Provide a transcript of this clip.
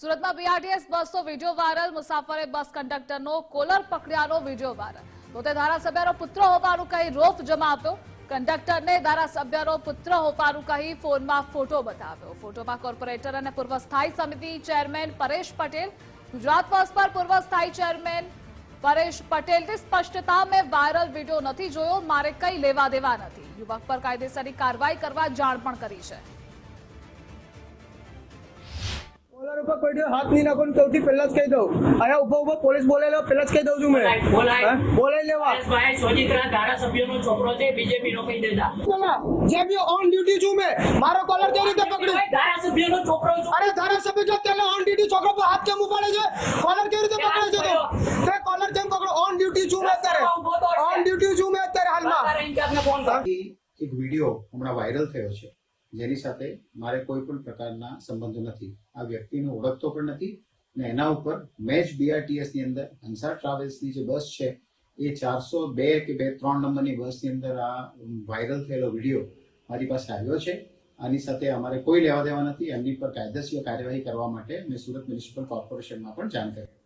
સુરતમાં બીઆરટીએસ બસનો video viral, મુસાફરે બસ કંડક્ટરનો કોલર પકડ્યાનો વીડિયો વાયરલ. પોતે ધારાસભ્યનો પુત્ર હોવાનું કહી રોફ જમાવ્યો કંડક્ટરને ધારાસભ્યનો પુત્ર હોવાનું કહી ફોનમાં ફોટો બતાવ્યો. ફોટોમાં કોર્પોરેટર અને પૂર્વ સ્થાયી સમિતિ ચેરમેન પરેશ પટેલ, ગુજરાત બસ પર પૂર્વ સ્થાયી ચેરમેન પરેશ પટેલની સ્પષ્ટતા મેં વાયરલ વીડિયો નથી જોયો, મારે કઈ લેવા દેવા નથી. યુવક પર કાયદેસરની કાર્યવાહી કરવા જાણ પણ કરી છે. ઉપર પડ્યો હાથ નહીં નાખો સૌથી પહેલા જ કહી દઉં. અહીંયા ઊભો ઊભો પોલીસ બોલેલો પહેલા જ કહી દઉં છું મેં. બોલાઈ લેવા. ધારાસભ્યનો છોકરો છે બીજેપી નો કહી દેતા. જે બી ઓન ડ્યુટી છું મેં. મારો કોલર કેવી રીતે પકડ્યું. ધારાસભ્યનો છોકરો અરે ધારાસભ્ય જો તેને ઓન ડ્યુટી છોકરો પર હાથ કેમ ઉપાડે છે? કોલર કેવી રીતે પકડે છે તે? કોલર કેમ પકડો ઓન ડ્યુટી છું મેં અત્યારે. ઓન ડ્યુટી છું મેં અત્યારે હાલમાં. એક વીડિયો હમણાં વાયરલ થયો છે. જેની સાથે મારે કોઈ પણ પ્રકારના સંબંધો નથી. આ વ્યક્તિને ઓળખતો પણ નથી ને એના ઉપર મેચ બીઆરટીએસની અંદર હંસાર ટ્રાવેલ્સની જે બસ છે, એ ચારસો બે કે બે ત્રણ નંબરની બસની અંદર આ વાયરલ થયેલો વીડિયો મારી પાસે આવ્યો છે. આની સાથે અમારે કોઈ લેવા દેવા નથી. એમની પર કાયદેસર કાર્યવાહી કરવા માટે મેં સુરત મ્યુનિસિપલ કોર્પોરેશનમાં પણ જાણ કરી.